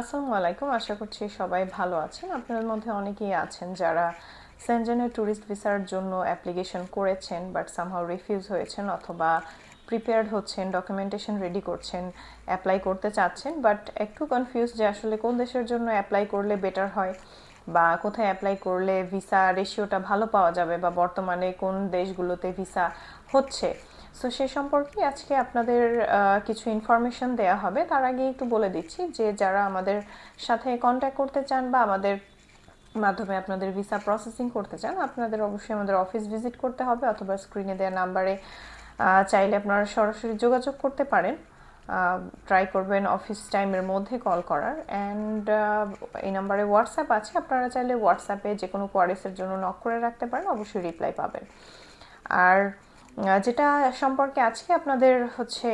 আসসালামু আলাইকুম। আশা করছি সবাই ভালো আছেন। আপনাদের মধ্যে অনেকেই আছেন যারা সেনজেনের ট্যুরিস্ট ভিসার জন্য অ্যাপ্লিকেশন করেছেন বাট সামহাও রিফিউজ হয়েছেন অথবা প্রিপেয়ার্ড হচ্ছেন ডকুমেন্টেশন রেডি করছেন অ্যাপ্লাই করতে চাচ্ছেন বাট একটু কনফিউজ যে আসলে কোন দেশের জন্য অ্যাপ্লাই করলে বেটার হয় বা কোথায় অ্যাপ্লাই করলে ভিসা রেশিওটা ভালো পাওয়া যাবে বা বর্তমানে কোন দেশগুলোতে ভিসা হচ্ছে। সো সে সম্পর্কে আজকে আপনাদের কিছু ইনফরমেশন দেয়া হবে। তার আগে একটু বলে দিচ্ছি যে, যারা আমাদের সাথে কন্ট্যাক্ট করতে চান বা আমাদের মাধ্যমে আপনাদের ভিসা প্রসেসিং করতে চান, আপনাদের অবশ্যই আমাদের অফিস ভিজিট করতে হবে অথবা স্ক্রিনে দেওয়া নাম্বারে চাইলে আপনারা সরাসরি যোগাযোগ করতে পারেন। ট্রাই করবেন অফিস টাইমের মধ্যে কল করার। অ্যান্ড এই নাম্বারে হোয়াটসঅ্যাপ আছে। আপনারা চাইলে হোয়াটসঅ্যাপে যে কোনো কোয়ারিসের জন্য নক করে রাখতে পারেন। অবশ্যই রিপ্লাই পাবেন। আর যেটা সম্পর্কে আজকে আপনাদের হচ্ছে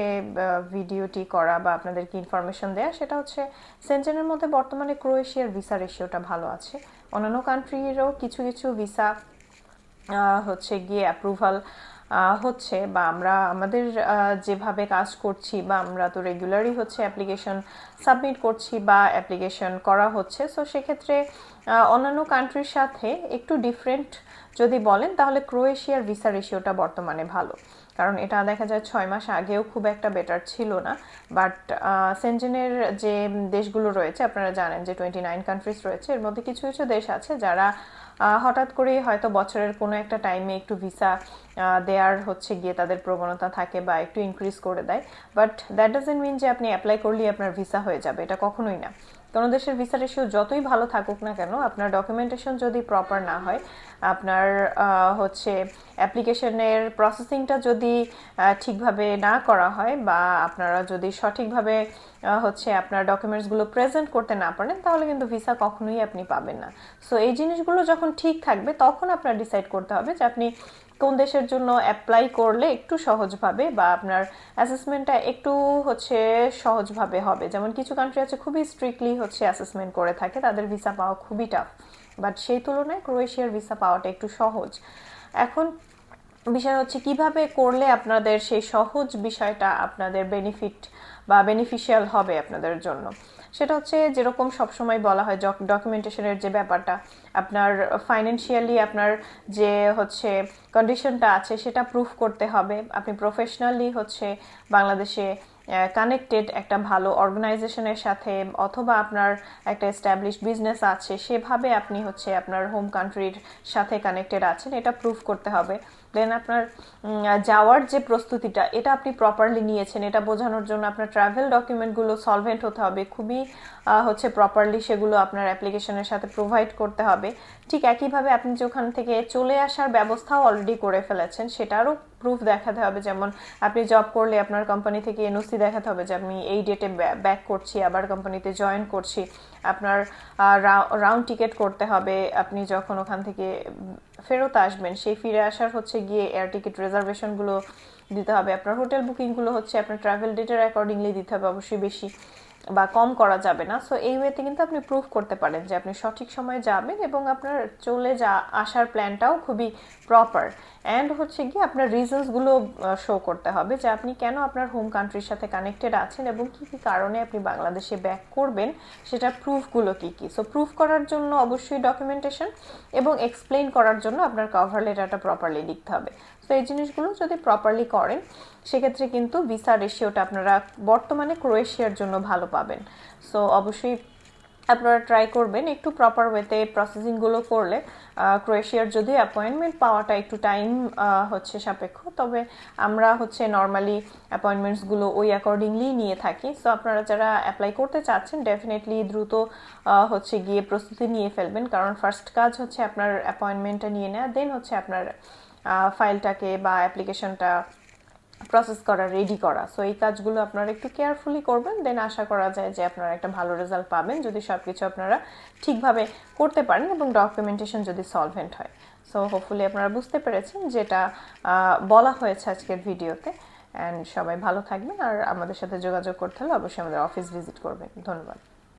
ভিডিওটি করা বা আপনাদেরকে ইনফরমেশন দেয়া, সেটা হচ্ছে সেন্টেনের মধ্যে বর্তমানে ক্রোয়েশিয়ার ভিসা রেশিওটা ভালো আছে। অন্যান্য কান্ট্রিরও কিছু কিছু ভিসা হচ্ছে গিয়ে অ্যাপ্রুভাল হচ্ছে বা আমরা আমাদের যেভাবে কাজ করছি বা আমরা তো রেগুলারই হচ্ছে অ্যাপ্লিকেশন সাবমিট করছি বা অ্যাপ্লিকেশন করা হচ্ছে সো সেক্ষেত্রে অন্যান্য কান্ট্রির সাথে একটু ডিফারেন্ট যদি বলেন, তাহলে ক্রোয়েশিয়ার ভিসা রেশিওটা বর্তমানে ভালো। কারণ এটা দেখা যায় ছয় মাস আগেও খুব একটা বেটার ছিল না বাট সেনজেনের যে দেশগুলো রয়েছে, আপনারা জানেন যে টোয়েন্টি নাইন কান্ট্রিজ রয়েছে, এর মধ্যে কিছু কিছু দেশ আছে যারা হঠাৎ করেই হয়তো বছরের কোনো একটা টাইমে একটু ভিসা দেয়ার হচ্ছে গিয়ে তাদের প্রবণতা থাকে বা একটু ইনক্রিজ করে দেয়। বাট দ্যাট ডাজেন্ট মিন যে আপনি অ্যাপ্লাই করলেই আপনার ভিসা হয়ে যাবে, এটা কখনোই না। কোনো দেশের ভিসা রেশিও যতই ভালো থাকুক না কেন, আপনার ডকুমেন্টেশন যদি প্রপার না হয়, আপনার হচ্ছে অ্যাপ্লিকেশনের প্রসেসিংটা যদি ঠিকভাবে না করা হয় বা আপনারা যদি সঠিকভাবে হচ্ছে আপনার ডকুমেন্টসগুলো প্রেজেন্ট করতে না পারেন, তাহলে কিন্তু ভিসা কখনোই আপনি পাবেন না। সো এই জিনিসগুলো যখন ঠিক থাকবে, তখন আপনার ডিসাইড করতে হবে যে আপনি কোন দেশের জন্য অ্যাপ্লাই করলে একটু সহজভাবে বা আপনার অ্যাসেসমেন্টটা একটু হচ্ছে সহজভাবে হবে? যেমন কিছু কান্ট্রি আছে খুবই স্ট্রিক্টলি হচ্ছে অ্যাসেসমেন্ট করে থাকে, তাদের ভিসা পাওয়া খুবই টাফ বাট সেই তুলনায় ক্রোয়েশিয়ার ভিসা পাওয়াটা একটু সহজ। এখন বিষয় হচ্ছে কীভাবে করলে আপনাদের সেই সহজ বিষয়টা আপনাদের বেনিফিট বা বেনিফিশিয়াল হবে আপনাদের জন্য? সেটা হচ্ছে যেরকম সবসময় বলা হয় ডকুমেন্টেশনের যে ব্যাপারটা, আপনার ফাইন্যান্সিয়ালি আপনার যে হচ্ছে কন্ডিশনটা আছে সেটা প্রুফ করতে হবে। আপনি প্রফেশনালি হচ্ছে বাংলাদেশে কানেক্টেড একটা ভালো অর্গানাইজেশনের সাথে অথবা আপনার একটা এস্টাবলিশ বিজনেস আছে, সেভাবে আপনি হচ্ছে আপনার হোম কান্ট্রির সাথে কানেক্টেড আছেন, এটা প্রুফ করতে হবে। দেন আপনার যাওয়ার যে প্রস্তুতিটা, এটা আপনি প্রপারলি নিয়েছেন। এটা বোঝানোর জন্য আপনার ট্রাভেল ডকুমেন্টগুলো সলভেন্ট হতে হবে। খুবই হচ্ছে প্রপারলি সেগুলো আপনার অ্যাপ্লিকেশনের সাথে প্রোভাইড করতে হবে। ঠিক একইভাবে আপনি যে ওখান থেকে চলে আসার ব্যবস্থাও অলরেডি করে ফেলেছেন, সেটারও প্রুফ দেখাতে হবে। যেমন, আপনি জব করলে আপনার কোম্পানি থেকে এনওসি দেখাতে হবে যে, আমি এই ডেটে ব্যাক করছি, আবার কোম্পানিতে জয়েন করছি। আপনার রাউন্ড টিকিট করতে হবে। আপনি যখন ওখান থেকে ফেরত আসবেন, সেই ফিরে আসার হচ্ছে গিয়ে এয়ার টিকিট রিজার্ভেশনগুলো দিতে হবে। আপনার হোটেল বুকিংগুলো হচ্ছে, আপনার ট্রাভেল ডেটের অ্যাকর্ডিংলি দিতে হবে অবশ্যই বেশি। বা কম করা যাবে না। সো এই ওয়েতে কিন্তু আপনি প্রুফ করতে পারেন যে আপনি সঠিক সময়ে যাবেন এবং আপনার চলে যা, আসার প্ল্যানটাও খুবই প্রপার অ্যান্ড হচ্ছে গিয়ে আপনার রিজনসগুলো শো করতে হবে যে আপনি কেন আপনার হোম কান্ট্রির সাথে কানেক্টেড আছেন এবং কি কি কারণে আপনি বাংলাদেশে ব্যাক করবেন, সেটা প্রুফগুলো কি কি। সো প্রুফ করার জন্য অবশ্যই ডকুমেন্টেশন এবং এক্সপ্লেন করার জন্য আপনার কভার লেটারটা প্রপারলি লিখতে হবে। তো এই জিনিসগুলো যদি প্রপারলি করেন, সেক্ষেত্রে কিন্তু ভিসা রেশিওটা আপনারা বর্তমানে ক্রোয়েশিয়ার জন্য ভালো পাবেন। সো অবশ্যই আপনারা ট্রাই করবেন একটু প্রপার ওয়েতে প্রসেসিংগুলো করলে ক্রোয়েশিয়ার যদি অ্যাপয়েন্টমেন্ট পাওয়াটা একটু টাইম হচ্ছে সাপেক্ষ, তবে আমরা হচ্ছে নর্মালি অ্যাপয়েন্টমেন্টসগুলো ওই অ্যাকর্ডিংলি নিয়ে থাকি। সো আপনারা যারা অ্যাপ্লাই করতে চাচ্ছেন ডেফিনেটলি দ্রুত হচ্ছে গিয়ে প্রস্তুতি নিয়ে ফেলবেন। কারণ ফার্স্ট কাজ হচ্ছে আপনার অ্যাপয়েন্টমেন্টটা নিয়ে নেওয়া দেন হচ্ছে আপনার ফাইলটাকে বা অ্যাপ্লিকেশনটা প্রসেস করা রেডি করা। সো এই কাজগুলো আপনারা একটু কেয়ারফুলি করবেন দেন আশা করা যায় যে আপনারা একটা ভালো রেজাল্ট পাবেন যদি সব কিছু আপনারা ঠিকভাবে করতে পারেন এবং ডকুমেন্টেশন যদি সলভেন্ট হয়। সো হোপফুলি আপনারা বুঝতে পেরেছেন যেটা বলা হয়েছে আজকের ভিডিওতে। অ্যান্ড সবাই ভালো থাকবেন আর আমাদের সাথে যোগাযোগ করতে হলে অবশ্যই আমাদের অফিস ভিজিট করবেন। ধন্যবাদ।